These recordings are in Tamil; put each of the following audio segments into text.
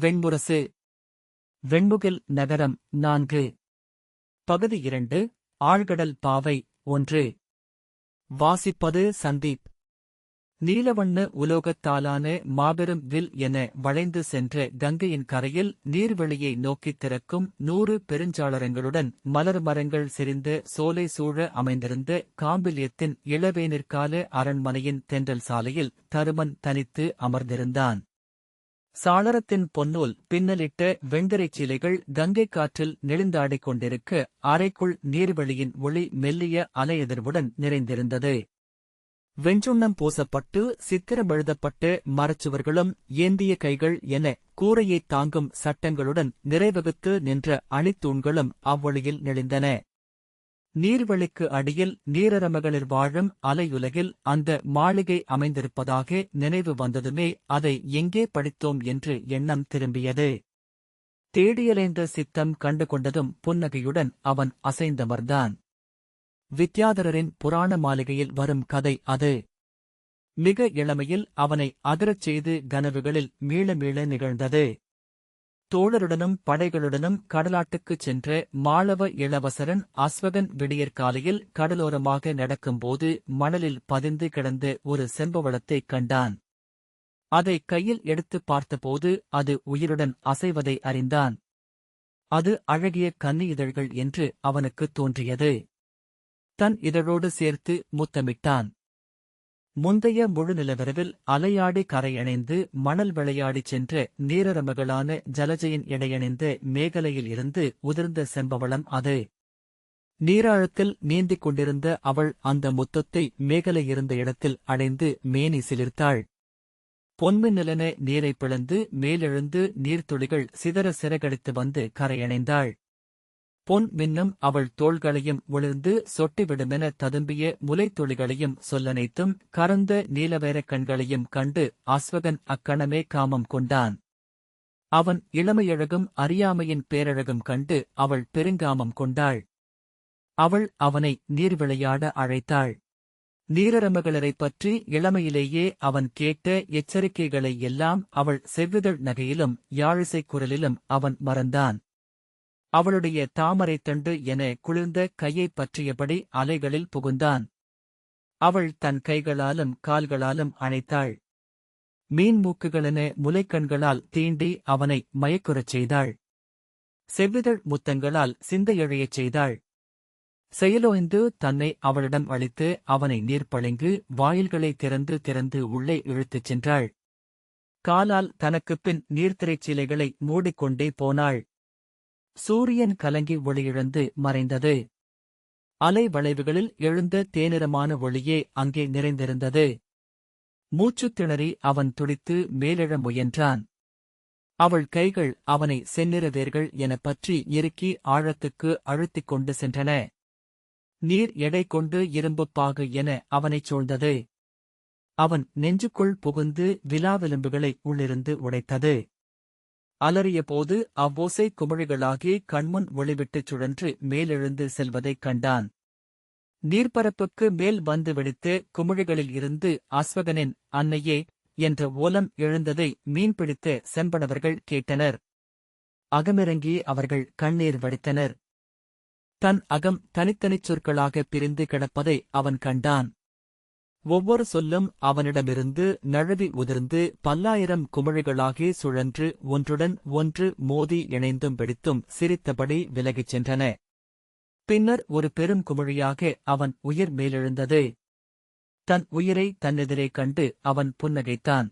வெண்முரசு வெண்முகில் நகரம் நான்கு. பகுதி இரண்டு ஆழ்கடல் பாவை ஒன்று. வாசிப்பது சந்தீப். நீலவண்ண உலோகத்தாலான மாபெரும் வில் என வளைந்து சென்ற கங்கையின் கரையில் நீர்வெளியை நோக்கித் திறக்கும் நூறு பெருஞ்சாளரங்களுடன் மலர் மரங்கள் செறிந்த சோலை சூழ அமைந்திருந்த காம்பிலியத்தின் இளவேனிற்கால அரண்மனையின் தென்றல் சாலையில் தருமன் தனித்து அமர்ந்திருந்தான். சாளரத்தின் பொன்னூல் பின்னலிட்ட வெண்திரைச் சிலைகள் கங்கை காற்றில் நெளிந்தாடிக் கொண்டிருக்க அறைக்குள் நீர்வெளியின் ஒளி மெல்லிய அலையெதிர்வுடன் நிறைந்திருந்தது. வெஞ்சுண்ணம் பூசப்பட்டு சித்திரமெழுதப்பட்டு மரச்சுவர்களும் ஏந்திய கைகள் என கூரையைத் தாங்கும் சட்டங்களுடன் நிறைவகுத்து நின்ற அணித்தூண்களும் அவ்வொளியில் நெளிந்தன. நீர்வழிக்கு அடியில் நீரரமகளிர் வாழும் அலையுலகில் அந்த மாளிகை அமைந்திருப்பதாக நினைவு வந்ததுமே அதை எங்கே படித்தோம் என்று எண்ணம் திரும்பியது. தேடியலைந்த சித்தம் கண்டு கொண்டதும் புன்னகையுடன் அவன் அசைந்தமர்ந்தான். வித்யாதரரின் புராண மாளிகையில் வரும் கதை அது. மிக இளமையில் அவனை அதிரச் செய்து கனவுகளில் மீள மீள நிகழ்ந்தது. தோழருடனும் படைகளுடனும் கடலாட்டுக்குச் சென்ற மாளவ இளவசரன் அஸ்வகன் விடியற்காலையில் கடலோரமாக நடக்கும்போது மணலில் பதிந்து கிடந்த ஒரு செம்பவளத்தைக் கண்டான். அதை கையில் எடுத்துப் பார்த்தபோது அது உயிருடன் அசைவதை அறிந்தான். அது அழகிய கன்னி இதழ்கள் என்று அவனுக்குத் தோன்றியது. தன் இதழோடு சேர்த்து முத்தமிட்டான். முந்தைய முழு நிலவரவில் அலையாடி கரையணைந்து மணல் விளையாடிச் சென்ற நீரரமகளான ஜலஜையின் இடையணிந்த மேகலையில் இருந்து உதிர்ந்த செம்பவளம் அது. நீராழத்தில் நீந்திக் கொண்டிருந்த அவள் அந்த முத்தத்தை மேகலை இருந்த இடத்தில் அடைந்து மேனி சிலிர்த்தாள். பொன்மின்னலென நீரைப் பிளந்து மேலெழுந்து நீர்த்துளிகள் சிதற சிறகடித்து வந்து கரையணைந்தாள். பொன் மின்னும் அவள் தோள்களையும் விழுந்து சொட்டிவிடுமென ததும்பிய முலைத்துளிகளையும் சொல்லனைத்தும் கரந்த நீலவேரக் கண்களையும் கண்டு அஸ்வகன் அக்கணமே காமம் கொண்டான். அவன் இளமையழகும் அறியாமையின் பேரழகும் கண்டு அவள் பெருங்காமம் கொண்டாள். அவள் அவனை நீர் விளையாட அழைத்தாள். நீரரமகளரைப் பற்றி இளமையிலேயே அவன் கேட்ட எச்சரிக்கைகளை எல்லாம் அவள் செவ்விதழ் நகையிலும் யாழிசைக் குரலிலும் அவன் மறந்தான். அவளுடைய தாமரைத் தண்டு என குளிர்ந்த கையைப் பற்றியபடி அலைகளில் புகுந்தான். அவள் தன் கைகளாலும் கால்களாலும் அணைத்தாள். மீன் மூக்குகளென முலைக்கண்களால் தீண்டி அவனை மயக்குறச் செய்தாள். செவ்விதழ் முத்தங்களால் சிந்தையழையச் செய்தாள். செயலோய்ந்து தன்னை அவளிடம் அளித்து அவனை நீர்ப்பழங்கு வாயில்களைத் திறந்து திறந்து உள்ளே இழுத்துச் சென்றாள். காலால் தனக்குப் பின் நீர்த்திரைச் சிலைகளை மூடிக்கொண்டே போனாள். சூரியன் கலங்கி ஒளியிழந்து மறைந்தது. அலை வளைவுகளில் எழுந்த தேனிறமான ஒளியே அங்கே நிறைந்திருந்தது. மூச்சுத் திணறி அவன் துடித்து மேலெழ முயன்றான். அவள் கைகள் அவனை செந்நிற வேர்கள் எனப் பற்றி இறுக்கி ஆழத்துக்கு அழுத்திக் கொண்டு சென்றன. நீர் எடை கொண்டு இரும்புப் பாகு என அவனைச் சூழ்ந்தது. அவன் நெஞ்சுக்குள் புகுந்து விலாவெலும்புகளை உள்ளிருந்து உடைத்தது. அலறியபோது அவ்வோசை குமிழிகளாகி கண்முன் ஒளிவிட்டுச் சுழன்று மேலெழுந்து செல்வதைக் கண்டான். நீர்ப்பரப்புக்கு மேல் வந்து வெடித்து குமிழிகளில் இருந்து அஸ்வகனின் அன்னையே என்ற ஓலம் எழுந்ததை மீன்பிடித்த செம்பனவர்கள் கேட்டனர். அகமிறங்கி அவர்கள் கண்ணீர் வடித்தனர். தன் அகம் தனித்தனிச் சொற்களாக பிரிந்து கிடப்பதை அவன் கண்டான். ஒவ்வொரு சொல்லும் அவனிடமிருந்து நழுவி உதிர்ந்து பல்லாயிரம் குமிழிகளாகி சுழன்று ஒன்றுடன் ஒன்று மோதி இணைந்தும் வெடித்தும் சிரித்தபடி விலகிச் சென்றன. பின்னர் ஒரு பெரும் குமிழியாக அவன் உயிர் மேலெழுந்தது. தன் உயிரை தன்னெதிரே கண்டு அவன் புன்னகைத்தான்.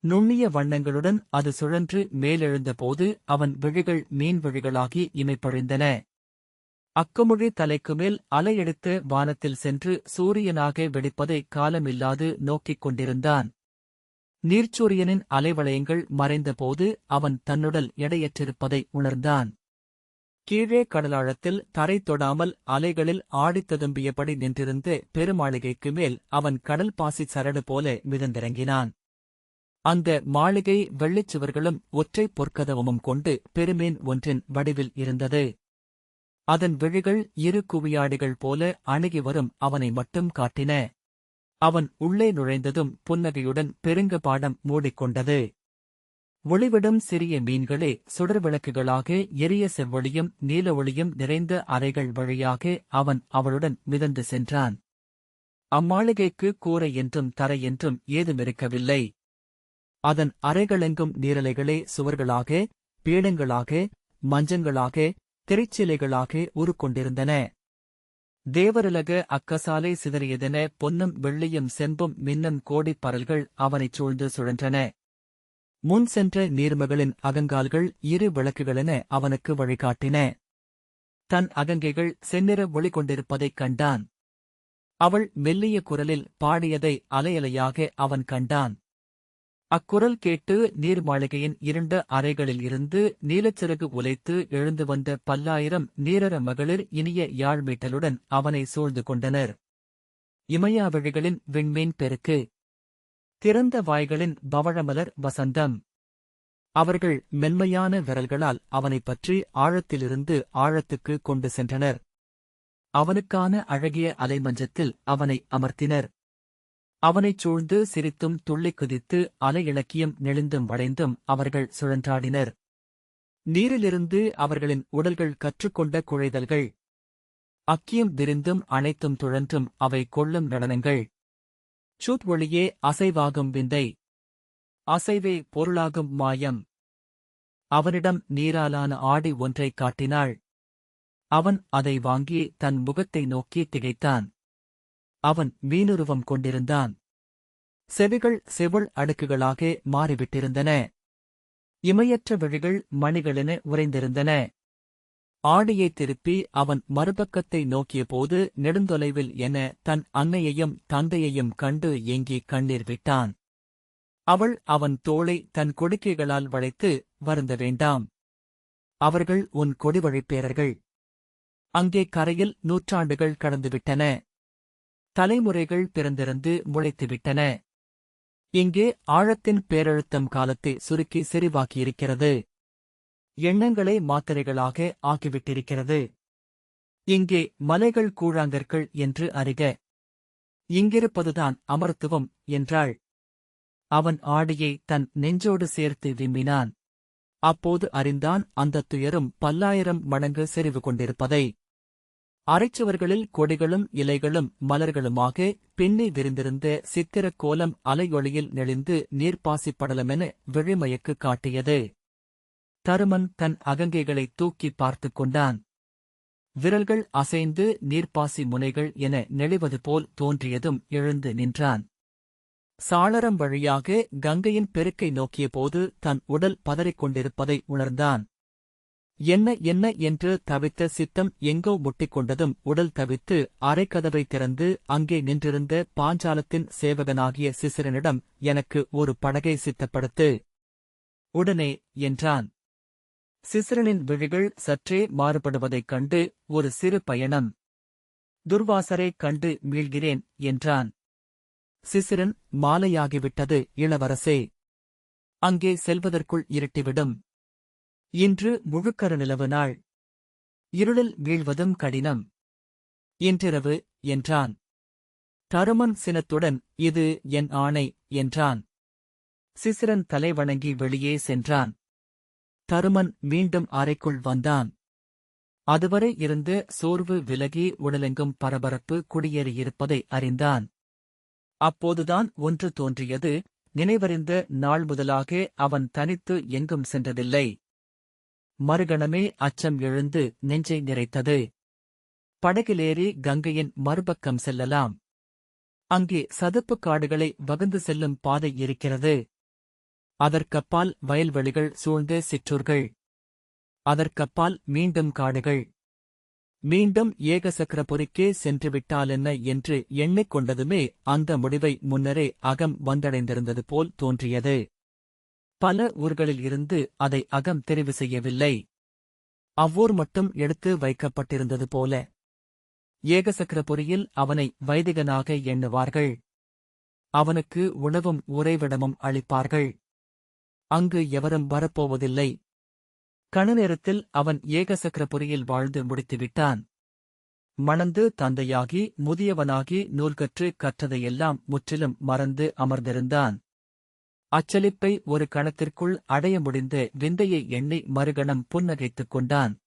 நுண்ணிய வண்ணங்களுடன் அது சுழன்று மேலெழுந்தபோது அவன் விழிகள் மீன் விழிகளாகி இமைப்பழிந்தன. அக்குமுழித் தலைக்கு மேல் அலையெடுத்து வானத்தில் சென்று சூரியனாக வெடிப்பதை காலமில்லாது நோக்கிக் கொண்டிருந்தான். நீர்ச்சூரியனின் அலைவளையங்கள் மறைந்தபோது அவன் தன்னுடல் எடையற்றிருப்பதை உணர்ந்தான். கீழே கடலாழத்தில் தரை தொடாமல் அலைகளில் ஆடித் ததும்பியபடி நின்றிருந்த பெருமாளிகைக்கு மேல் அவன் கடல் பாசி சரடு போல மிதந்திறங்கினான். அந்த மாளிகை வெள்ளிச்சுவர்களும் ஒற்றைப் பொற்கதவமும் கொண்டு பெருமீன் ஒன்றின் வடிவில் இருந்தது. அதன் விழிகள் இரு குவியாடிகள் போல அணுகி வரும் அவனை மட்டும் காட்டின. அவன் உள்ளே நுழைந்ததும் புன்னகையுடன் பெருங்க பாடம் மூடிக்கொண்டது. ஒளிவிடும் சிறிய மீன்களே சுடர் விளக்குகளாக எரிய செவ்வொளியும் நீல ஒளியும் நிறைந்த அறைகள் வழியாக அவன் அவளுடன் மிதந்து சென்றான். அம்மாளிகைக்கு கூரை என்றும் தரை என்றும் ஏதுமிருக்கவில்லை அதன் அறைகளெங்கும் நீரலைகளே சுவர்களாக பீடங்களாக மஞ்சங்களாக திரைச்சிலைகளாக உருக்கொண்டிருந்தன. தேவருலக அக்கசாலை சிதறியதென பொன்னும் வெள்ளியும் செம்பும் மின்னும் கோடிப் பரல்கள் அவனைச் சூழ்ந்து சுழன்றன. முன் சென்ற நீர்மகளின் அகங்கால்கள் இரு விளக்குகளென அவனுக்கு வழிகாட்டின. தன் அகங்கைகள் செந்நிற ஒளி கொண்டிருப்பதைக் கண்டான். அவள் மெல்லிய குரலில் பாடியதை அலையலையாக அவன் கண்டான். அக்குரல் கேட்டு நீர் மாளிகையின் இருண்ட அறைகளில் இருந்து நீலச்சிறகு உலைத்து எழுந்து வந்த பல்லாயிரம் நீரர மகளிர் இனிய யாழ்மீட்டலுடன் அவனை சூழ்ந்து கொண்டனர். இமயாவிழிகளின் விண்மீன் பெருக்கு. திறந்த வாய்களின் பவழமலர் வசந்தம். அவர்கள் மென்மையான விரல்களால் அவனைப் பற்றி ஆழத்திலிருந்து ஆழத்துக்கு கொண்டு சென்றனர். அவனுக்கான அழகிய அலைமஞ்சத்தில் அவனை அமர்த்தினர். அவனைச் சூழ்ந்து சிரித்தும் துள்ளிக் குதித்து அலை இலக்கியம் நெளிந்தும் வளைந்தும் அவர்கள் சுழன்றாடினர். நீரிலிருந்து அவர்களின் உடல்கள் கற்றுக்கொண்ட குழைதல்கள். அக்கியம் விரிந்தும் அனைத்தும் துழன்றும் அவை கொள்ளும் நடனங்கள். சூத் ஒளியே அசைவாகும் விந்தை. அசைவே பொருளாகும் மாயம். அவனிடம் நீராலான ஆடி ஒன்றைக் காட்டினாள். அவன் அதை வாங்கி தன் முகத்தை நோக்கி திகைத்தான். அவன் மீனுருவம் கொண்டிருந்தான். செவிகள் செவுள் அடுக்குகளாக மாறிவிட்டிருந்தன. இமையற்ற விழிகள் மணிகளென உறைந்திருந்தன. ஆடியை திருப்பி அவன் மறுபக்கத்தை நோக்கியபோது நெடுந்தொலைவில் என தன் அன்னையையும் தந்தையையும் கண்டு ஏங்கி கண்ணீர் விட்டான். அவள் அவன் தோளை தன் கொடுக்கைகளால் வளைத்து வருந்த வேண்டாம். அவர்கள் உன் கொடிவழிப்பேரர்கள் அங்கே கரையில் நூற்றாண்டுகள் கடந்துவிட்டன. தலைமுறைகள் பிறந்திருந்து முளைத்துவிட்டன. இங்கே ஆழத்தின் பேரழுத்தம் காலத்தை சுருக்கி செறிவாக்கியிருக்கிறது. எண்ணங்களை மாத்திரைகளாக ஆக்கிவிட்டிருக்கிறது. இங்கே மலைகள் கூழாங்கற்கள் என்று அறிக. இங்கிருப்பதுதான் அமர்த்துவம் என்றாள். அவன் ஆடியை தன் நெஞ்சோடு சேர்த்து விம்மினான். அப்போது அறிந்தான் அந்தத் துயரும் பல்லாயிரம் மடங்கு செறிவு கொண்டிருப்பதை. அரைச்சுவர்களில் கொடிகளும் இலைகளும் மலர்களுமாக பின்னி விரிந்திருந்த சித்திரக் கோலம் அலையொளியில் நெளிந்து நீர்ப்பாசிப் படலமென விழிமயக்கு காட்டியது. தருமன் தன் அகங்கைகளை தூக்கி பார்த்துக் கொண்டான். விரல்கள் அசைந்து நீர்ப்பாசி முனைகள் என நெளிவது போல் தோன்றியதும் எழுந்து நின்றான். சாளரம் வழியாக கங்கையின் பெருக்கை நோக்கியபோது தன் உடல் பதறிக் கொண்டிருப்பதை உணர்ந்தான். என்ன என்ன என்று தவித்த சித்தம் எங்கோ முட்டிக்கொண்டதும் உடல் தவித்து அரைக்கதவை திறந்து அங்கே நின்றிருந்த பாஞ்சாலத்தின் சேவகனாகிய சிசிரனிடம் எனக்கு ஒரு படகை சித்தப்படுத்து. உடனே என்றான். சிசிரனின் விழிகள் சற்றே மாறுபடுவதைக் கண்டு ஒரு சிறு பயணம். துர்வாசரை கண்டு மீள்கிறேன் என்றான். சிசிரன் மாலையாகிவிட்டது இளவரசே. அங்கே செல்வதற்குள் இருட்டிவிடும். இன்று முழுக்கர நிலவு நாள் இருளில் வீழ்வதும் கடினம். இன்றிரவு என்றான். தருமன் சினத்துடன் இது என் ஆணை என்றான். சிசிரன் தலை வணங்கி வெளியே சென்றான். தருமன் மீண்டும் அறைக்குள் வந்தான். அதுவரை இருந்த சோர்வு விலகி உடலெங்கும் பரபரப்பு குடியேறியிருப்பதை அறிந்தான். அப்போதுதான் ஒன்று தோன்றியது நினைவறிந்த நாள் முதலாக அவன் தனித்து எங்கும் சென்றதில்லை. மறுகணமே அச்சம் எழுந்து நெஞ்சை நிறைத்தது. படகிலேறி கங்கையின் மறுபக்கம் செல்லலாம். அங்கே சதுப்பு காடுகளை வகுந்து செல்லும் பாதை இருக்கிறது. அதற்கப்பால் வயல்வெளிகள் சூழ்ந்த சிற்றூர்கள். அதற்கப்பால் மீண்டும் காடுகள். மீண்டும் ஏகசக்கரபுரிக்கே சென்று விட்டாலென்ன என்று எண்ணிக் கொண்டதுமே அந்த முடிவை முன்னரே அகம் வந்தடைந்திருந்தது போல் தோன்றியது. பல ஊர்களில் இருந்து அதை அகம் தெரிவு செய்யவில்லை. அவ்வூர் மட்டும் எடுத்து வைக்கப்பட்டிருந்தது போல. ஏகசக்கரபுரியில் அவனை வைதிகனாக எண்ணுவார்கள். அவனுக்கு உணவும் உறைவிடமும் அளிப்பார்கள். அங்கு எவரும் வரப்போவதில்லை. கணநேரத்தில் அவன் ஏகசக்கரபுரியில் வாழ்ந்து முடித்துவிட்டான். மணந்து தந்தையாகி முதியவனாகி நூல்கற்று கற்றதையெல்லாம் முற்றிலும் மறந்து அமர்ந்திருந்தான். அச்சலிப்பை ஒரு கணத்திற்குள் அடைய முடிந்த விந்தையை எண்ணி மறுகணம் புன்னகைத்துக் கொண்டான்.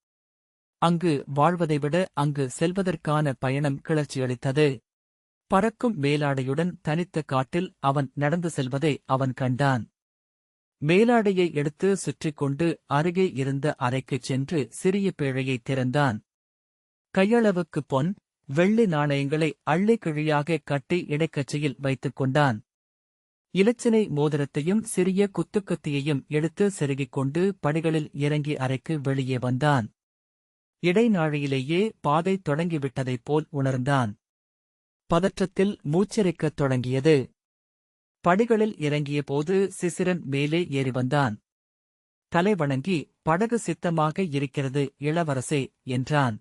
அங்கு வாழ்வதை விட அங்கு செல்வதற்கான பயணம் கிளர்ச்சியளித்தது பறக்கும் மேலாடையுடன் தனித்த காட்டில் அவன் நடந்து செல்வதை அவன் கண்டான். மேலாடையை எடுத்து சுற்றிக்கொண்டு அருகே இருந்த அறைக்குச் சென்று சிறிய பேழையை திறந்தான். கையளவுக்கு பொன் வெள்ளி நாணயங்களை அள்ளிக்கிழியாக கட்டி இடைக்கச்சையில் வைத்துக் கொண்டான். இலச்சினை மோதிரத்தையும் சிறிய குத்துக்கத்தியையும் எடுத்து செருகிக் கொண்டு படிகளில் இறங்கி அறைக்கு வெளியே வந்தான். இடைநாழியிலேயே பாதை தொடங்கிவிட்டதைப் போல் உணர்ந்தான். பதற்றத்தில் மூச்சரிக்கத் தொடங்கியது. படிகளில் இறங்கிய போது சிசிரன் மேலே ஏறி வந்தான். தலை வணங்கி படகு சித்தமாக இருக்கிறது இளவரசே என்றான்.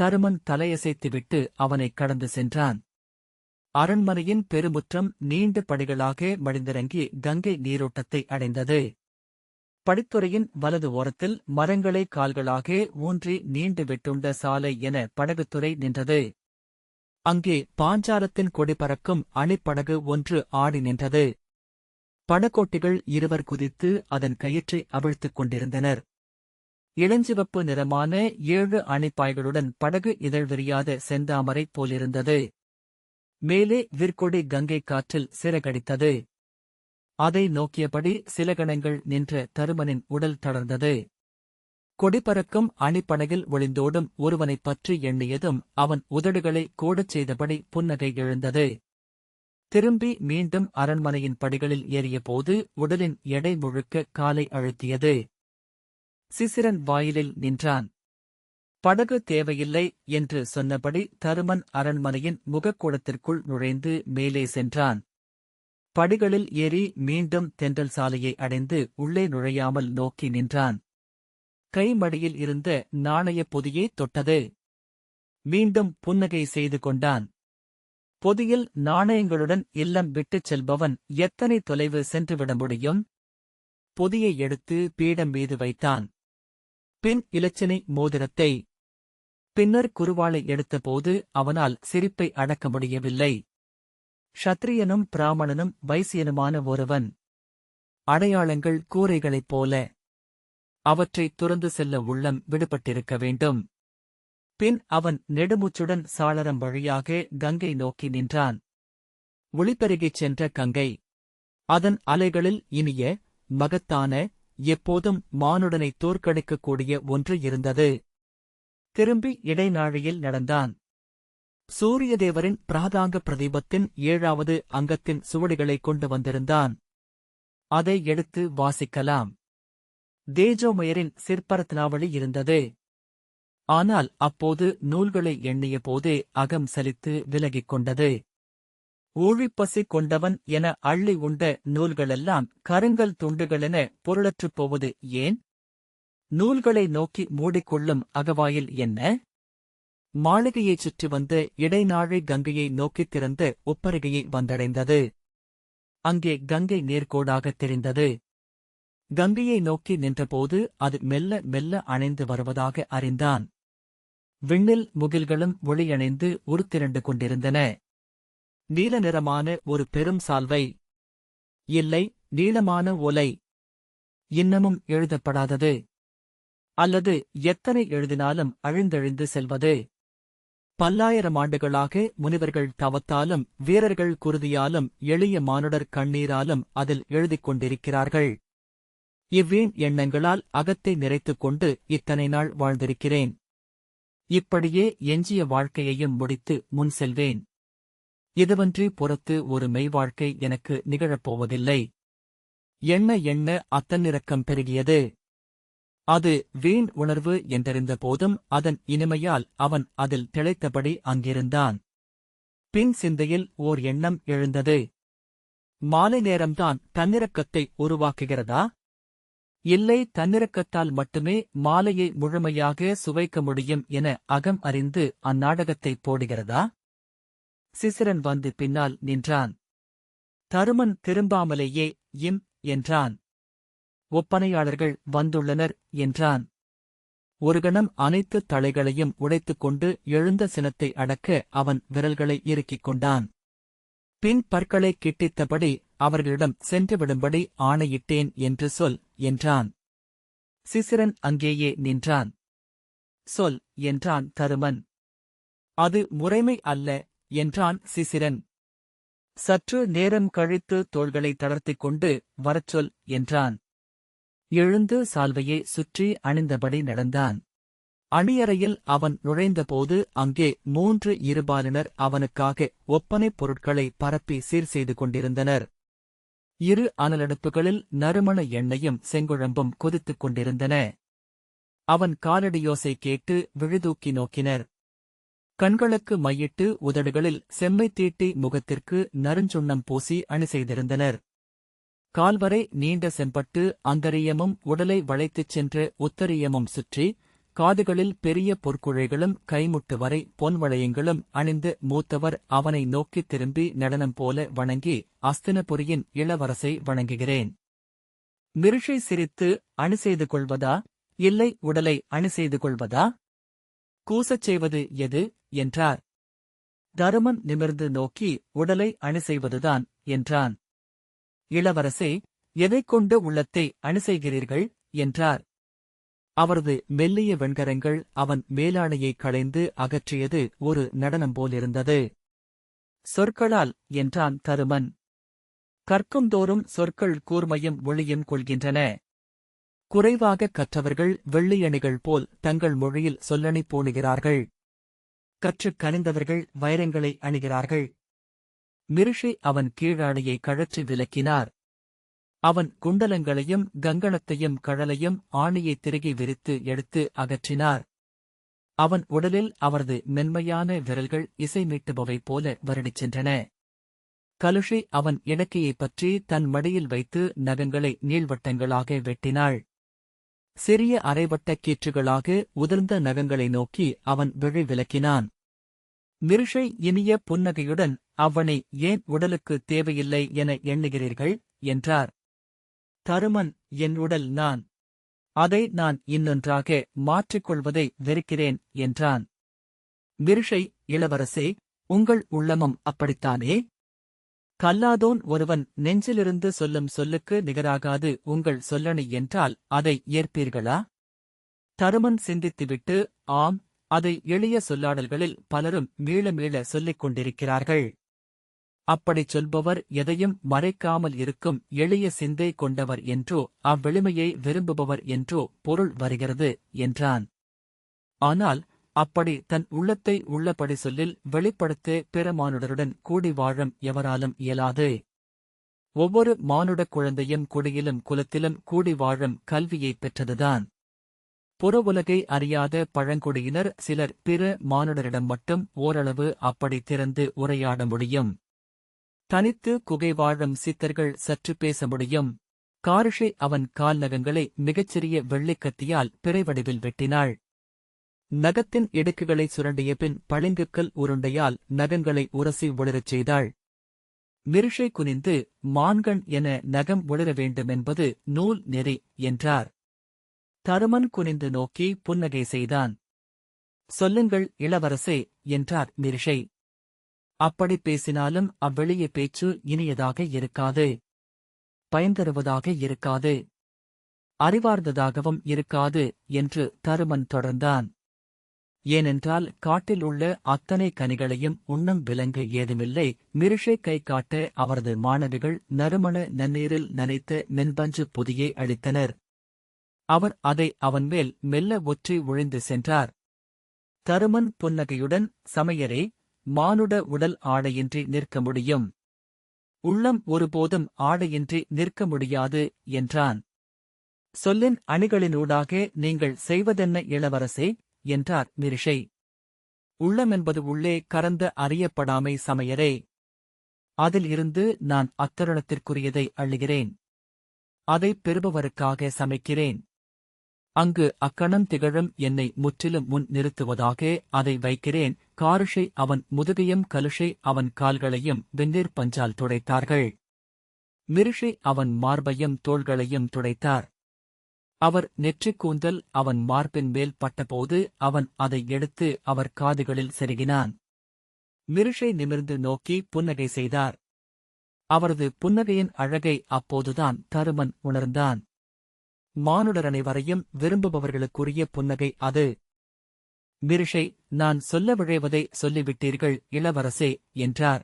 தருமன் தலையசைத்துவிட்டு அவனைக் கடந்து சென்றான். அரண்மனையின் பெருமுற்றம் நீண்ட படிகளாக மடிந்திறங்கி கங்கை நீரோட்டத்தை அடைந்தது. படித்துறையின் வலது ஓரத்தில் மரங்களை கால்களாக ஊன்றி நீண்டு வெட்டுண்ட சாலை என படகுத்துறை நின்றது. அங்கே பாஞ்சாலத்தின் கொடி பறக்கும் அணிப்படகு ஒன்று ஆடி நின்றது. படகோட்டிகள் இருவர் குதித்து அதன் கயிற்றை அவிழ்த்துக் கொண்டிருந்தனர். இளஞ்சிவப்பு நிறமான ஏழு அணிப்பாய்களுடன் படகு இதழ் விரியாத செந்தாமரை போலிருந்தது. மேலே விற்கொடி கங்கை காற்றில் சிறகடித்தது. அதை நோக்கியபடி சில கணங்கள் நின்ற தருமனின் உடல் தளர்ந்தது. கொடிபறக்கும் அணிப்படகில் ஒளிந்தோடும் ஒருவனைப் பற்றி எண்ணியதும் அவன் உதடுகளை கூடச் செய்தபடி புன்னகை எழுந்தது. திரும்பி மீண்டும் அரண்மனையின் படிகளில் ஏறியபோது உடலின் எடை முழுக்க காலை அழுத்தியது. சிசிரன் வாயிலில் நின்றான். படகு தேவையில்லை என்று சொன்னபடி தருமன் அரண்மனையின் முகக்கூடத்திற்குள் நுழைந்து மேலே சென்றான். படிகளில் ஏறி மீண்டும் தென்றல் சாலையை அடைந்து உள்ளே நுழையாமல் நோக்கி நின்றான். கைமடியில் இருந்த நாணயப் பொதியை தொட்டது. மீண்டும் புன்னகை செய்து கொண்டான். பொதியில் நாணயங்களுடன் இல்லம் விட்டுச் செல்பவன் எத்தனை தொலைவு சென்றுவிட முடியும்? பொதியை எடுத்து பீடம் மீது வைத்தான். பின் இலச்சினை மோதிரத்தை. பின்னர் குருவாளை எடுத்தபோது அவனால் சிரிப்பை அடக்க முடியவில்லை. ஷத்ரியனும் பிராமணனும் வைசியனுமான ஒருவன். அடையாளங்கள் கூரைகளைப் போல. அவற்றை துறந்து செல்ல உள்ளம் விடுபட்டிருக்க வேண்டும். பின் அவன் நெடுமுச்சுடன் சாளரம் வழியாக கங்கை நோக்கி நின்றான். ஒளிபெருகிச் சென்ற கங்கை. அதன் அலைகளில் இனிய மகத்தான எப்போதும் மானுடனை தோற்கடிக்கக்கூடிய ஒன்று இருந்தது. திரும்பி இடைநாழியில் நடந்தான். சூரியதேவரின் பிராதாங்க பிரதீபத்தின் ஏழாவது அங்கத்தின் சுவடிகளை கொண்டு வந்திருந்தான். அதை எடுத்து வாசிக்கலாம். தேஜோமயரின் சிற்பரத்னாவளி இருந்தது. ஆனால் அப்போது நூல்களை எண்ணிய போதே அகம் சலித்து விலகிக் கொண்டது. ஊழிப்பசி கொண்டவன் என அள்ளி உண்ட நூல்களெல்லாம் கருங்கல் துண்டுகளென பொருளற்றுப் போவது ஏன்? நூல்களை நோக்கி மூடிக்கொள்ளும் அகவாயில் என்ன? மாளிகையைச் சுற்றி வந்து இடைநாழி கங்கையை நோக்கித் திறந்து ஒப்பருகையை வந்தடைந்தது. அங்கே கங்கை நேர்கோடாகத் தெரிந்தது. கங்கையை நோக்கி நின்றபோது அது மெல்ல மெல்ல அணைந்து வருவதாக அறிந்தான். விண்ணில் முகில்களும் ஒளியணைந்து உருத்திரண்டு கொண்டிருந்தன. நீல நிறமான ஒரு பெரும் சால்வை. இல்லை நீளமான ஒலை. இன்னமும் எழுதப்படாதது. அல்லது எத்தனை எழுதினாலும் அழிந்தழிந்து செல்வது. பல்லாயிரம் ஆண்டுகளாக முனிவர்கள் தவத்தாலும் வீரர்கள் குருதியாலும் எளிய மானுடர் கண்ணீராலும் அதில் எழுதிக் கொண்டிருக்கிறார்கள். இவ்வீண் எண்ணங்களால் அகத்தை நிறைத்துக் கொண்டு இத்தனை நாள் வாழ்ந்திருக்கிறேன். இப்படியே எஞ்சிய வாழ்க்கையையும் முடித்து முன் செல்வேன். இதுவன்றி பொறுத்து ஒரு மெய்வாழ்க்கை எனக்கு நிகழப்போவதில்லை. எண்ண எண்ண அத்தன்னிறக்கம் பெருகியது. அது வீண் உணர்வு என்றறிந்த போதும் அதன் இனிமையால் அவன் அதில் திளைத்தபடி அங்கிருந்தான். பின் சிந்தையில் ஓர் எண்ணம் எழுந்தது. மாலை நேரம்தான் தன்னிறக்கத்தை உருவாக்குகிறதா? இல்லை தன்னிறக்கத்தால் மட்டுமே மாலையை முழுமையாக சுவைக்க முடியும் என அகம் அறிந்து அந்நாடகத்தை போடுகிறதா? சிசிரன் வந்து பின்னால் நின்றான். தருமன் திரும்பாமலேயே இம் என்றான். ஒப்பனையாளர்கள் வந்துள்ளனர் என்றான். ஒரு கணம் அனைத்து தலைகளையும் உடைத்துக் கொண்டு எழுந்த சினத்தை அடக்க அவன் விரல்களை இறுக்கிக் கொண்டான். பின் பற்களை கிட்டித்தபடி அவர்களிடம் சென்றுவிடும்படி ஆணையிட்டேன் என்று சொல் என்றான். சிசிரன் அங்கேயே நின்றான். சொல் என்றான் தருமன். அது முறைமை அல்ல என்றான் சிசிரன். சற்று நேரம் கழித்து தோள்களை தளர்த்திக் கொண்டு வரச்சொல் என்றான். எழுந்து சால்வையை சுற்றி அணிந்தபடி நடந்தான். அணியறையில் அவன் நுழைந்தபோது அங்கே மூன்று இருபாலினர் அவனுக்காக ஒப்பனைப் பொருட்களை பரப்பி சீர் செய்து கொண்டிருந்தனர். இரு அனலடுப்புகளில் நறுமண எண்ணெயும் செங்குழம்பும் கொதித்துக் கொண்டிருந்தன. அவன் காலடியோசை கேட்டு விழுதூக்கி நோக்கினர். கண்களுக்கு மையிட்டு உதடுகளில் செம்மை தீட்டி முகத்திற்கு நறுஞ்சுண்ணம் பூசி அணி செய்திருந்தனர் கால்வரை நீண்ட செம்பட்டு அந்தரியமும் உடலை வளைத்துச் சென்ற உத்தரியமும் சுற்றி காதுகளில் பெரிய பொற்குழைகளும் கைமுட்டு வரை பொன்வளையங்களும் அணிந்து மூத்தவர் அவனை நோக்கித் திரும்பி நடனம் போல வணங்கி அஸ்தினபுரியின் இளவரசை வணங்குகிறேன். மிருஷை சிரித்து அணி செய்து கொள்வதா? இல்லை உடலை அணி செய்து கொள்வதா? கூசச் செய்வது எது என்றார். தருமன் நிமிர்ந்து நோக்கி உடலை அணி செய்வதுதான் என்றான். இளவரசே எதைக் கொண்டு உள்ளத்தை அணி செய்கிறீர்கள் என்றார். அவரது மெல்லிய வெண்கரங்கள் அவன் மேலாடையை களைந்து அகற்றியது ஒரு நடனம் போலிருந்தது. சொற்களால் என்றான் தருமன். கற்கும்தோறும் சொற்கள் கூர்மையும் ஒளியும் கொள்கின்றன. குறைவாக கற்றவர்கள் வெள்ளியணிகள் போல் தங்கள் மொழியில் சொல்லணி போணுகிறார்கள் கற்றுக் கனிந்தவர்கள் வைரங்களை அணிகிறார்கள். மிருஷை அவன் கீழாடையை கழற்றி விலக்கினார். அவன் குண்டலங்களையும் கங்கணத்தையும் கழலையும் ஆணியை திருகி விரித்து எடுத்து அகற்றினார். அவன் உடலில் அவரது மென்மையான விரல்கள் இசை மீட்டுபவை போல வருடிச் சென்றன. கலுஷி அவன் இலக்கையைப் பற்றி தன் மடியில் வைத்து நகங்களை நீள்வட்டங்களாக வெட்டினாள். சிறிய அரைவட்ட கீற்றுகளாக உதிர்ந்த நகங்களை நோக்கி அவன் விழி விலக்கினான். மிருஷை இனிய புன்னகையுடன் அவனை ஏன் உடலுக்கு தேவையில்லை என எண்ணுகிறீர்கள்? என்றார். தருமன் என் உடல் நான். அதை நான் இன்னொன்றாக மாற்றிக்கொள்வதை வெறுக்கிறேன் என்றான். மிருஷை இளவரசே உங்கள் உள்ளமம் அப்படித்தானே? கல்லாதோன் ஒருவன் நெஞ்சிலிருந்து சொல்லும் சொல்லுக்கு நிகராகாது உங்கள் சொல்லணி என்றால் அதை ஏற்பீர்களா? தருமன் சிந்தித்துவிட்டு ஆம் அதை எளிய சொல்லாடல்களில் பலரும் மீள மீள சொல்லிக் கொண்டிருக்கிறார்கள். அப்படிச் சொல்பவர் எதையும் மறைக்காமல் இருக்கும் எளிய சிந்தை கொண்டவர் என்றோ அவ்வெளிமையை விரும்புபவர் என்றோ பொருள் வருகிறது என்றான். ஆனால் அப்படி தன் உள்ளத்தை உள்ளபடி சொல்லில் வெளிப்படுத்த பிற மானுடருடன் கூடி வாழும் எவராலும் இயலாது. ஒவ்வொரு மானுடக் குழந்தையும் குடியிலும் குலத்திலும் கூடி வாழும் கல்வியைப் பெற்றதுதான். புற உலகை அறியாத பழங்குடியினர் சிலர் பிற மானுடரிடம் மட்டும் ஓரளவு அப்படி திறந்து உரையாட முடியும். தனித்து குகை வாழும் சித்தர்கள் சற்று பேச முடியும். காரிஷை அவன் கால்நகங்களை மிகச்சிறிய வெள்ளிக்கத்தியால் பிறைவடிவில் வெட்டினாள். நகத்தின் இடுக்குகளை சுரண்டிய பின் பளிங்குக்கல் உருண்டையால் நகங்களை உரசி ஒளிரச் செய்தாள். மிருஷை குனிந்து மான்கண் என நகம் ஒளிர வேண்டுமென்பது நூல் நெறி என்றார். தருமன் குனிந்து நோக்கி புன்னகை செய்தான். சொல்லுங்கள் இளவரசே என்றார் மிருஷை. அப்படி பேசினாலும் அவ்வெளிய பேச்சு இனியதாக இருக்காது. பயன்தருவதாக இருக்காது. அறிவார்ந்ததாகவும் இருக்காது என்று தருமன் தொடர்ந்தான். ஏனென்றால் காட்டில் உள்ள அத்தனை கனிகளையும் உண்ணும் விலங்கு ஏதுமில்லை. மிருஷை கை காட்ட அவரது மாணவிகள் நறுமண நன்னீரில் நனைத்த மென்பஞ்சு புதியை அளித்தனர் அவர் அதை அவன் மேல் மெல்ல ஒற்றி ஒழிந்து சென்றார். தருமன் புன்னகையுடன் சமையரே மானுட உடல் ஆடையின்றி நிற்க முடியும். உள்ளம் ஒருபோதும் ஆடையின்றி நிற்க முடியாது என்றான். சொல்லின் அணிகளினூடாக நீங்கள் செய்வதென்ன இளவரசே? என்றார் மிரிஷை. உள்ளமென்பது உள்ளே கரந்த அறியப்படாமை சமையரே. அதில் இருந்து நான் அத்தருணத்திற்குரியதை அள்ளுகிறேன். அதைப் பெறுபவருக்காக சமைக்கிறேன். அங்கு அக்கணம் திகழும் என்னை முற்றிலும் முன் நிறுத்துவதாக அதை வைக்கிறேன். காருஷை அவன் முதுகையும் கலுஷை அவன் கால்களையும் வெந்நீர் பஞ்சால் துடைத்தார்கள். மிருஷை அவன் மார்பையும் தோள்களையும் துடைத்தார். அவர் நெற்றிக் கூந்தல் அவன் மார்பின் மேல் பட்டபோது அவன் அதை எடுத்து அவர் காதுகளில் செருகினான். மிருஷை நிமிர்ந்து நோக்கி புன்னகை செய்தார். அவரது புன்னகையின் அழகை அப்போதுதான் தருமன் உணர்ந்தான். மானுடர் அனைவரையும் விரும்புபவர்களுக்குரிய புன்னகை அது. மிருஷை நான் சொல்ல விழைவதை சொல்லிவிட்டீர்கள் இளவரசே என்றார்.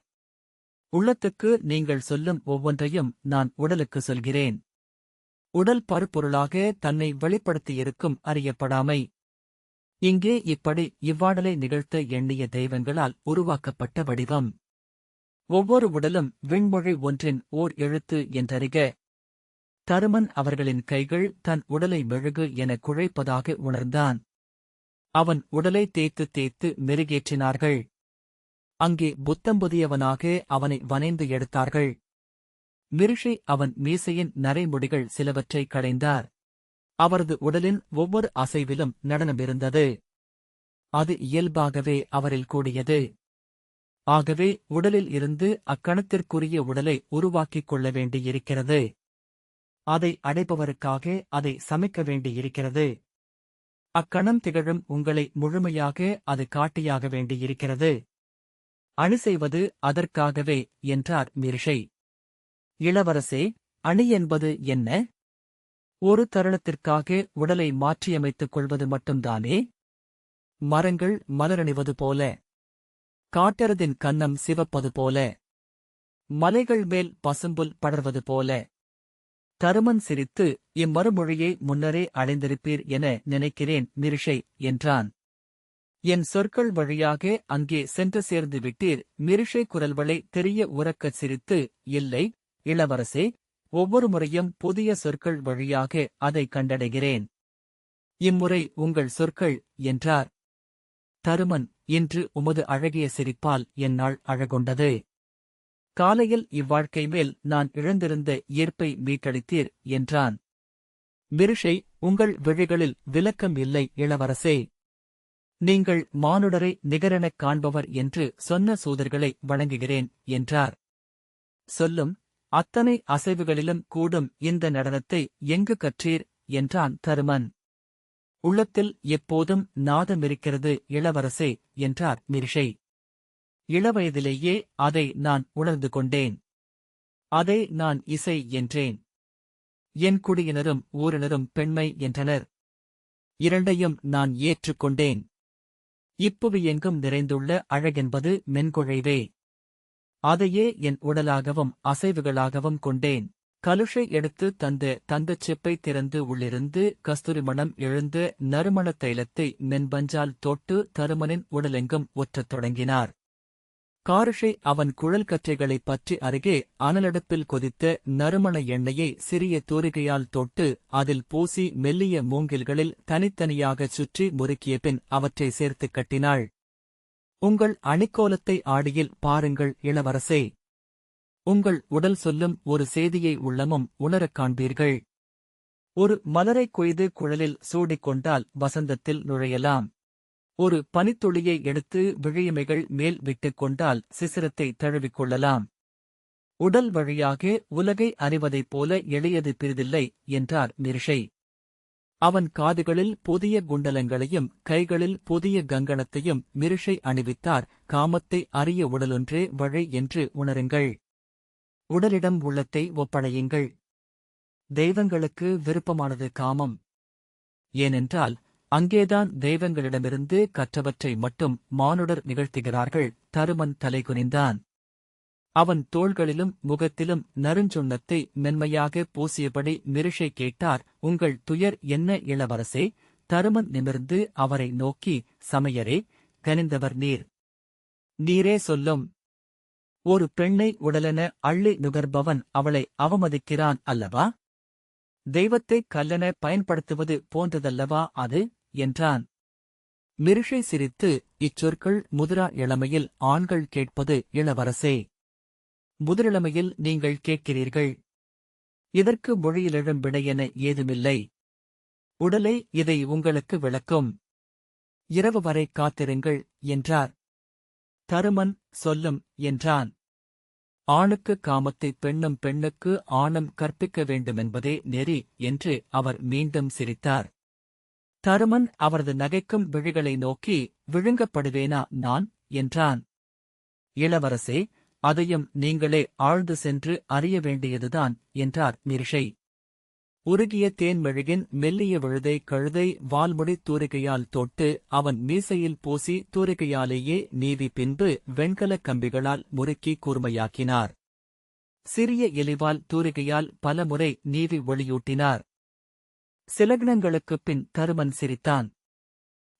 உள்ளத்துக்கு நீங்கள் சொல்லும் ஒவ்வொன்றையும் நான் உடலுக்கு சொல்கிறேன். உடல் பருப்பொருளாக தன்னை வெளிப்படுத்தியிருக்கும் அறியப்படாமை. இங்கே இப்படி இவ்வாடலை நிகழ்த்த எண்ணிய தெய்வங்களால் உருவாக்கப்பட்ட வடிவம். ஒவ்வொரு உடலும் விண்மொழி ஒன்றின் ஓர் எழுத்து என்றறிக. தருமன் அவர்களின் கைகள் தன் உடலை மெழுகு என குழைப்பதாக உணர்ந்தான். அவன் உடலை தேய்த்து தேய்த்து மெருகேற்றினார்கள். அங்கே புத்தம்புதியவனாக அவனை வனைந்து எடுத்தார்கள். மிருஷை அவன் மீசையின் நரைமுடிகள் சிலவற்றை களைந்தார். அவரது உடலின் ஒவ்வொரு அசைவிலும் நடனமிருந்தது. அது இயல்பாகவே அவரில் கூடியது. ஆகவே உடலில் இருந்து அக்கணத்திற்குரிய உடலை உருவாக்கிக் கொள்ள வேண்டியிருக்கிறது. அதை அடைப்பவருக்காக அதை சமைக்க வேண்டியிருக்கிறது. அக்கணம் திகழும் உங்களை முழுமையாக அது காட்டியாக வேண்டியிருக்கிறது. அணு செய்வது அதற்காகவே என்றார் மிர்ஷை. இளவரசே அணி என்பது என்ன? ஒரு தருணத்திற்காக உடலை மாற்றியமைத்துக் கொள்வது மட்டும்தானே? மரங்கள் மலரணிவது போல. காட்டரதின் கன்னம் சிவப்பது போல. மலைகள் மேல் பசும்புல் படர்வது போல. தருமன் சிரித்து இம்மறுமொழியை முன்னரே அடைந்திருப்பீர் என நினைக்கிறேன் மிருஷை என்றான். என் சொற்கள் வழியாக அங்கே சென்று சேர்ந்து விட்டீர். மிருஷை குரல்வளை தெரிய உறக்கச் சிரித்து இல்லை இளவரசே ஒவ்வொரு முறையும் புதிய சொற்கள் வழியாக அதை கண்டடைகிறேன். இம்முறை உங்கள் சொற்கள் என்றார். தருமன் இன்று உமது அழகிய சிரிப்பால் என்னால் அழகொண்டது. காலையில் இவ்வாழ்க்கை மேல் நான் இழந்திருந்த ஈர்ப்பை மீட்டளித்தீர் என்றான். மிருஷை உங்கள் விழிகளில் விளக்கம் இல்லை இளவரசே. நீங்கள் மானுடரை நிகரெனக் காண்பவர் என்று சொன்ன சூதர்களை வழங்குகிறேன் என்றார். சொல்லும் அத்தனை அசைவுகளிலும் கூடும் இந்த நடனத்தை எங்கு கற்றீர்? என்றான் தருமன். உள்ளத்தில் எப்போதும் நாதமிருக்கிறது இளவரசே என்றார் மிரிஷை. இளவயதிலேயே அதை நான் உணர்ந்து கொண்டேன். அதை நான் இசை என்றேன். என் குடியினரும் ஊரினரும் பெண்மை என்றனர். இரண்டையும் நான் ஏற்றுக்கொண்டேன். இப்புவி எங்கும் நிறைந்துள்ள அழகென்பது மென்குழைவே. அதையே என் உடலாகவும் அசைவுகளாகவும் கொண்டேன். கலுஷை எடுத்து தந்து தந்தச் செப்பை திறந்து உள்ளிருந்து கஸ்தூரி மணம் எழுந்து நறுமணத் தைலத்தை மென்பஞ்சால் தொட்டு தருமனின் உடலெங்கும் ஒற்றத் தொடங்கினார். காருஷை அவன் குழல் கற்றைகளைப் பற்றி அருகே அனலடுப்பில் கொதித்த நறுமண எண்ணெயை சிறிய தூரிகையால் தொட்டு அதில் பூசி மெல்லிய மூங்கில்களில் தனித்தனியாகச் சுற்றி முறுக்கிய பின் அவற்றை சேர்த்துக் கட்டினாள். உங்கள் அணிக்கோலத்தை ஆடியில் பாருங்கள் இளவரசே. உங்கள் உடல் சொல்லும் ஒரு செய்தியை உள்ளமும் உணரக் காண்பீர்கள். ஒரு மலரைக் கொய்து குழலில் சூடிக்கொண்டால் வசந்தத்தில் நுழையலாம். ஒரு பனித்துளியை எடுத்து விழியமைகள் மேல் விட்டுக் கொண்டால் சிசிரத்தை தழுவிக் கொள்ளலாம். உடல் வழியாக உலகை அறிவதைப் போல எளியது பிரிதில்லை என்றார் மிர்ஷை. அவன் காதுகளில் புதிய குண்டலங்களையும் கைகளில் புதிய கங்கணத்தையும் மிருஷை அணிவித்தார். காமத்தை அறிய உடலொன்றே வழி என்று உணருங்கள். உடலிடம் உள்ளத்தை ஒப்படையுங்கள். தெய்வங்களுக்கு விருப்பமானது காமம். ஏனென்றால் அங்கேதான் தெய்வங்களிடமிருந்து கற்றவற்றை மட்டும் மானுடர் நிகழ்த்துகிறார்கள். தருமன் தலைகுனிந்தான். அவன் தோள்களிலும் முகத்திலும் நறுஞ்சொன்னத்தை மென்மையாக பூசியபடி மிருஷை கேட்டார் உங்கள் துயர் என்ன இளவரசே? தருமன் நிமிர்ந்து அவரை நோக்கி சமையரே கனிந்தவர் நீர். நீரே சொல்லும். ஒரு பெண்ணை உடலென அள்ளி நுகர்பவன் அவளை அவமதிக்கிறான் அல்லவா? தெய்வத்தை கல்லென பயன்படுத்துவது போன்றதல்லவா அது? என்றான். மிருஷை சிரித்து இச்சொற்கள் முதிரா இளமையில் ஆண்கள் கேட்பது இளவரசே. முதிரிழமையில் நீங்கள் கேட்கிறீர்கள். இதற்கு மொழியிலெழும் விடையென ஏதுமில்லை. உடலே இதை உங்களுக்கு விளக்கும். இரவு வரை காத்திருங்கள் என்றார். தருமன் சொல்லும் என்றான். ஆணுக்கு காமத்தை பெண்ணும் பெண்ணுக்கு ஆணம் கற்பிக்க வேண்டுமென்பதே நெறி என்று அவர் மீண்டும் சிரித்தார். தருமன் அவரது நகைக்கும் விழிகளை நோக்கி விழுங்கப்படுவேனா நான்? என்றான். இளவரசே அதையும் நீங்களே ஆழ்ந்து சென்று அறிய வேண்டியதுதான் என்றார் மிர்ஷை. உருகிய தேன்மெழுகின் மெல்லிய விழுதை கழுதை வால்முடி தூரிகையால் தொட்டு அவன் மீசையில் பூசி தூரிகையாலேயே நீவி பின்பு வெண்கலக் கம்பிகளால் முறுக்கி கூர்மையாக்கினார். சிறிய எலிவால் தூரிகையால் பலமுறை நீவி ஒளியூட்டினார். சிலக்னங்களுக்குப் பின் தருமன் சிரித்தான்.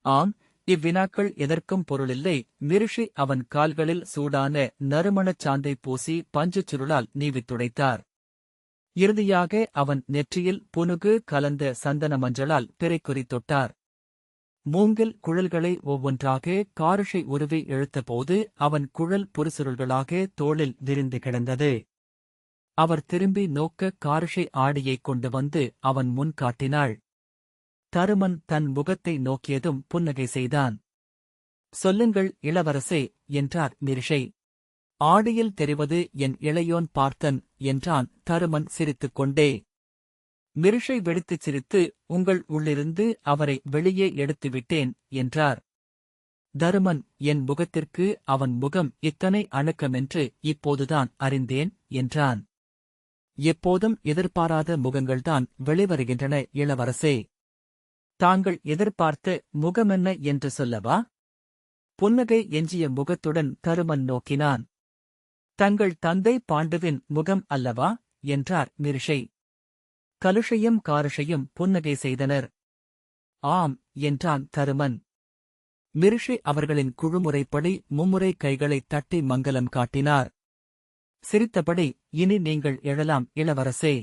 ஆம் இவ்வினாக்கள் எதற்கும் பொருளில்லை. மிருஷி அவன் கால்களில் சூடான நறுமணச் சாந்தை பூசி பஞ்சுச் சுருளால் நீவித் துடைத்தார். இறுதியாக அவன் நெற்றியில் புனுகு கலந்த சந்தன மஞ்சளால் பிறைக்குறி தொட்டார். மூங்கில் குழல்களை ஒவ்வொன்றாக காருஷை உருவி இழுத்தபோது அவன் குழல் புரிசுருள்களாக தோளில் விரிந்து கிடந்தது. அவர் திரும்பி நோக்க காருஷை ஆடியைக் கொண்டு வந்து அவன் முன் காட்டினாள். தருமன் தன் முகத்தை நோக்கியதும் புன்னகை செய்தான். சொல்லுங்கள் இளவரசே என்றார் மிரிஷை. ஆடியில் தெரிவது என் இளையோன் பார்த்தன் என்றான் தருமன் சிரித்துக் கொண்டே மிருஷை வெடித்துச் சிரித்து உங்கள் உள்ளிருந்து அவரை வெளியே எடுத்துவிட்டேன் என்றார். தருமன் என் முகத்திற்கு அவன் முகம் இத்தனை அணுக்கமென்று இப்போதுதான் அறிந்தேன் என்றான். எப்போதும் எதிர்பாராத முகங்கள்தான் வெளிவருகின்றன இளவரசே. தாங்கள் எதிர்பார்த்த முகமென்ன என்று சொல்லவா? புன்னகை எஞ்சிய முகத்துடன் தருமன் நோக்கினான். தங்கள் தந்தை பாண்டுவின் முகம் அல்லவா? என்றார் மிருஷை. கலுஷையும் காருஷையும் புன்னகை செய்தனர். ஆம் என்றான் தருமன். மிருஷை அவர்களின் குழுமுறைப்படி மும்முறை கைகளை தட்டி மங்கலம் காட்டினார். சிரித்தபடி இனி நீங்கள் எழலாம் இளவரசே.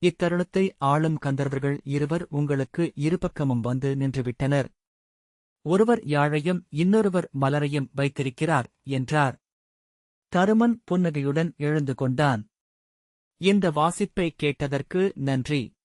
இத்தருணத்தை ஆளும் கந்தர்வர்கள் இருவர் உங்களுக்கு இருபக்கமும் வந்து நின்றுவிட்டனர். ஒருவர் யாழையும் இன்னொருவர் மலரையும் வைத்திருக்கிறார் என்றார். தருமன் புன்னகையுடன் எழுந்து கொண்டான். இந்த வாசிப்பை கேட்டதற்கு நன்றி.